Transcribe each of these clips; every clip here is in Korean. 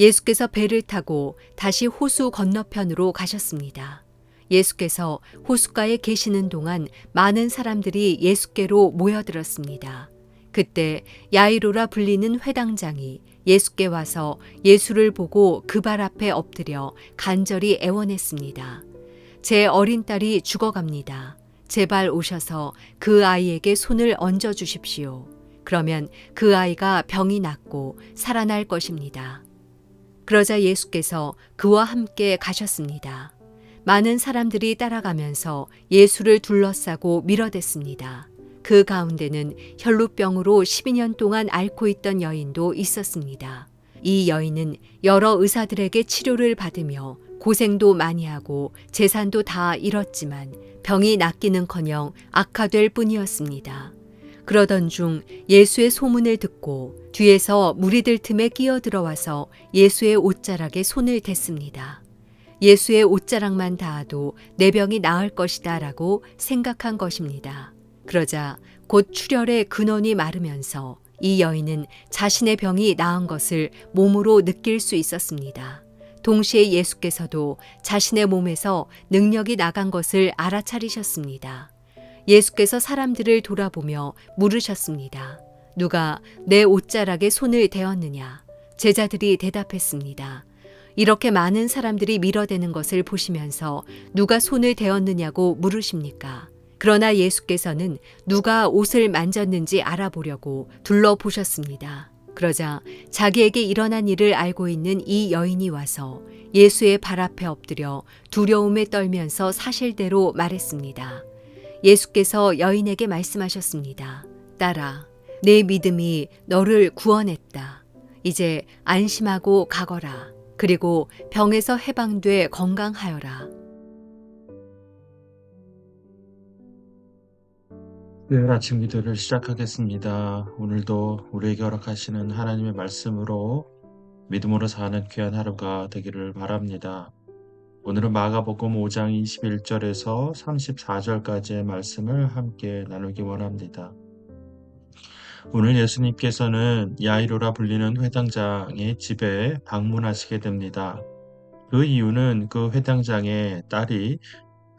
예수께서 배를 타고 다시 호수 건너편으로 가셨습니다. 예수께서 호숫가에 계시는 동안 많은 사람들이 예수께로 모여들었습니다. 그때 야이로라 불리는 회당장이 예수께 와서 예수를 보고 그 발 앞에 엎드려 간절히 애원했습니다. 제 어린 딸이 죽어갑니다. 제발 오셔서 그 아이에게 손을 얹어 주십시오. 그러면 그 아이가 병이 낫고 살아날 것입니다. 그러자 예수께서 그와 함께 가셨습니다. 많은 사람들이 따라가면서 예수를 둘러싸고 밀어댔습니다. 그 가운데는 혈루병으로 12년 동안 앓고 있던 여인도 있었습니다. 이 여인은 여러 의사들에게 치료를 받으며 고생도 많이 하고 재산도 다 잃었지만 병이 낫기는커녕 악화될 뿐이었습니다. 그러던 중 예수의 소문을 듣고 뒤에서 무리들 틈에 끼어 들어와서 예수의 옷자락에 손을 댔습니다. 예수의 옷자락만 닿아도 내 병이 나을 것이다 라고 생각한 것입니다. 그러자 곧 출혈의 근원이 마르면서 이 여인은 자신의 병이 나은 것을 몸으로 느낄 수 있었습니다. 동시에 예수께서도 자신의 몸에서 능력이 나간 것을 알아차리셨습니다. 예수께서 사람들을 돌아보며 물으셨습니다. 누가 내 옷자락에 손을 대었느냐? 제자들이 대답했습니다. 이렇게 많은 사람들이 밀어대는 것을 보시면서 누가 손을 대었느냐고 물으십니까? 그러나 예수께서는 누가 옷을 만졌는지 알아보려고 둘러보셨습니다. 그러자 자기에게 일어난 일을 알고 있는 이 여인이 와서 예수의 발 앞에 엎드려 두려움에 떨면서 사실대로 말했습니다. 예수께서 여인에게 말씀하셨습니다. 딸아, 내 믿음이 너를 구원했다. 이제 안심하고 가거라. 그리고 병에서 해방돼 건강하여라. 네, 아침 기도를 시작하겠습니다. 오늘도 우리에게 허락하시는 하나님의 말씀으로 믿음으로 사는 귀한 하루가 되기를 바랍니다. 오늘은 마가복음 5장 21절에서 34절까지의 말씀을 함께 나누기 원합니다. 오늘 예수님께서는 야이로라 불리는 회당장의 집에 방문하시게 됩니다. 그 이유는 그 회당장의 딸이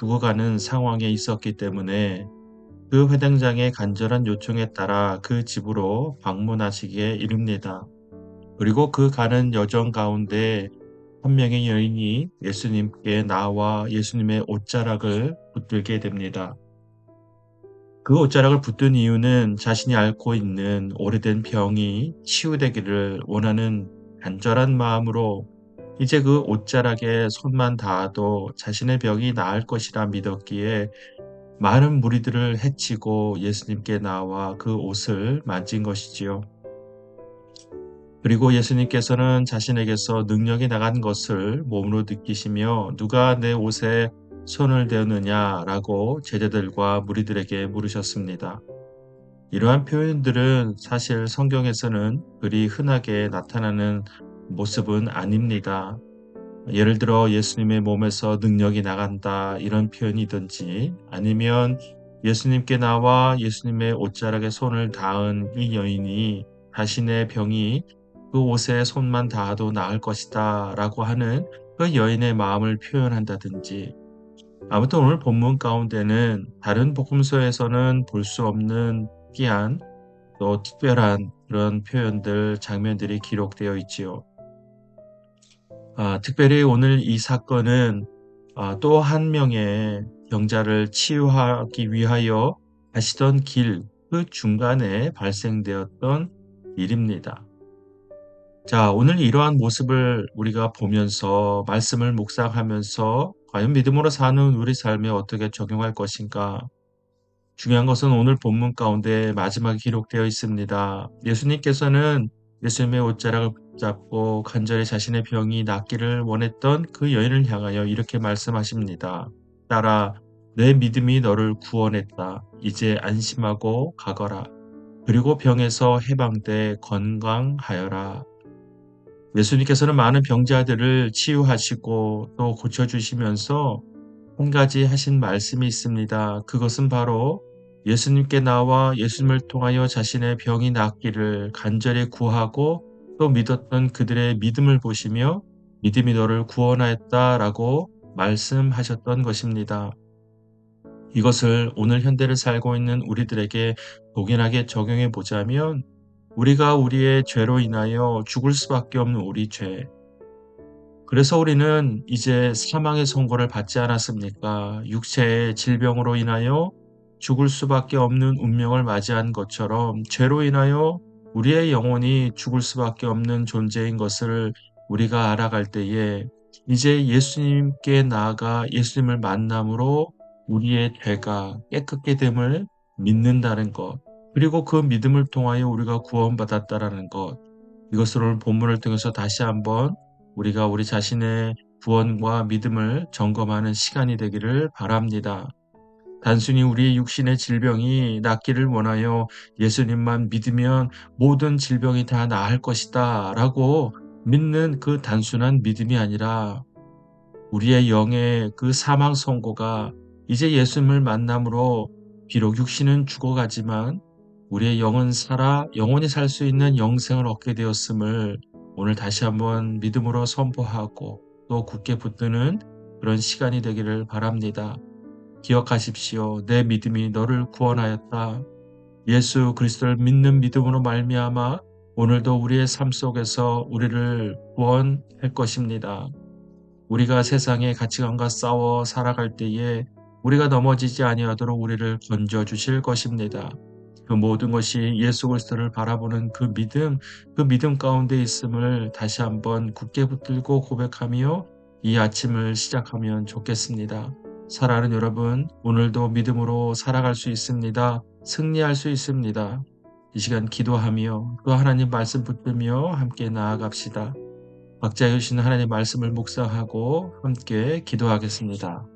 죽어가는 상황에 있었기 때문에 그 회당장의 간절한 요청에 따라 그 집으로 방문하시기에 이릅니다. 그리고 그 가는 여정 가운데 한 명의 여인이 예수님께 나와 예수님의 옷자락을 붙들게 됩니다. 그 옷자락을 붙든 이유는 자신이 앓고 있는 오래된 병이 치유되기를 원하는 간절한 마음으로 이제 그 옷자락에 손만 닿아도 자신의 병이 나을 것이라 믿었기에 많은 무리들을 해치고 예수님께 나와 그 옷을 만진 것이지요. 그리고 예수님께서는 자신에게서 능력이 나간 것을 몸으로 느끼시며 누가 내 옷에 손을 대었느냐라고 제자들과 무리들에게 물으셨습니다. 이러한 표현들은 사실 성경에서는 그리 흔하게 나타나는 모습은 아닙니다. 예를 들어 예수님의 몸에서 능력이 나간다 이런 표현이든지 아니면 예수님께 나와 예수님의 옷자락에 손을 닿은 이 여인이 자신의 병이 그 옷에 손만 닿아도 나을 것이다 라고 하는 그 여인의 마음을 표현한다든지 아무튼 오늘 본문 가운데는 다른 복음서에서는 볼 수 없는 특이한 또 특별한 그런 표현들 장면들이 기록되어 있지요. 아, 특별히 오늘 이 사건은 아, 또 한 명의 병자를 치유하기 위하여 가시던 길 그 중간에 발생되었던 일입니다. 자, 오늘 이러한 모습을 우리가 보면서 말씀을 묵상하면서 과연 믿음으로 사는 우리 삶에 어떻게 적용할 것인가? 중요한 것은 오늘 본문 가운데 마지막에 기록되어 있습니다. 예수님께서는 예수님의 옷자락을 붙잡고 간절히 자신의 병이 낫기를 원했던 그 여인을 향하여 이렇게 말씀하십니다. 딸아, 내 믿음이 너를 구원했다. 이제 안심하고 가거라. 그리고 병에서 해방돼 건강하여라. 예수님께서는 많은 병자들을 치유하시고 또 고쳐주시면서 한 가지 하신 말씀이 있습니다. 그것은 바로 예수님께 나와 예수님을 통하여 자신의 병이 낫기를 간절히 구하고 또 믿었던 그들의 믿음을 보시며 믿음이 너를 구원하였다 라고 말씀하셨던 것입니다. 이것을 오늘 현대를 살고 있는 우리들에게 독연하게 적용해 보자면 우리가 우리의 죄로 인하여 죽을 수밖에 없는 우리 죄. 그래서 우리는 이제 사망의 선고를 받지 않았습니까? 육체의 질병으로 인하여 죽을 수밖에 없는 운명을 맞이한 것처럼 죄로 인하여 우리의 영혼이 죽을 수밖에 없는 존재인 것을 우리가 알아갈 때에 이제 예수님께 나아가 예수님을 만남으로 우리의 죄가 깨끗게 됨을 믿는다는 것, 그리고 그 믿음을 통하여 우리가 구원받았다라는 것, 이것을 오늘 본문을 통해서 다시 한번 우리가 우리 자신의 구원과 믿음을 점검하는 시간이 되기를 바랍니다. 단순히 우리의 육신의 질병이 낫기를 원하여 예수님만 믿으면 모든 질병이 다 나을 것이다 라고 믿는 그 단순한 믿음이 아니라 우리의 영의 그 사망 선고가 이제 예수님을 만남으로 비록 육신은 죽어가지만 우리의 영은 살아 영원히 살 수 있는 영생을 얻게 되었음을 오늘 다시 한번 믿음으로 선포하고 또 굳게 붙드는 그런 시간이 되기를 바랍니다. 기억하십시오. 내 믿음이 너를 구원하였다. 예수 그리스도를 믿는 믿음으로 말미암아 오늘도 우리의 삶 속에서 우리를 구원할 것입니다. 우리가 세상의 가치관과 싸워 살아갈 때에 우리가 넘어지지 아니하도록 우리를 건져 주실 것입니다. 그 모든 것이 예수 그리스도를 바라보는 그 믿음, 그 믿음 가운데 있음을 다시 한번 굳게 붙들고 고백하며 이 아침을 시작하면 좋겠습니다. 사랑하는 여러분, 오늘도 믿음으로 살아갈 수 있습니다. 승리할 수 있습니다. 이 시간 기도하며 또 하나님 말씀 붙들며 함께 나아갑시다. 각자 주시는 하나님 말씀을 묵상하고 함께 기도하겠습니다.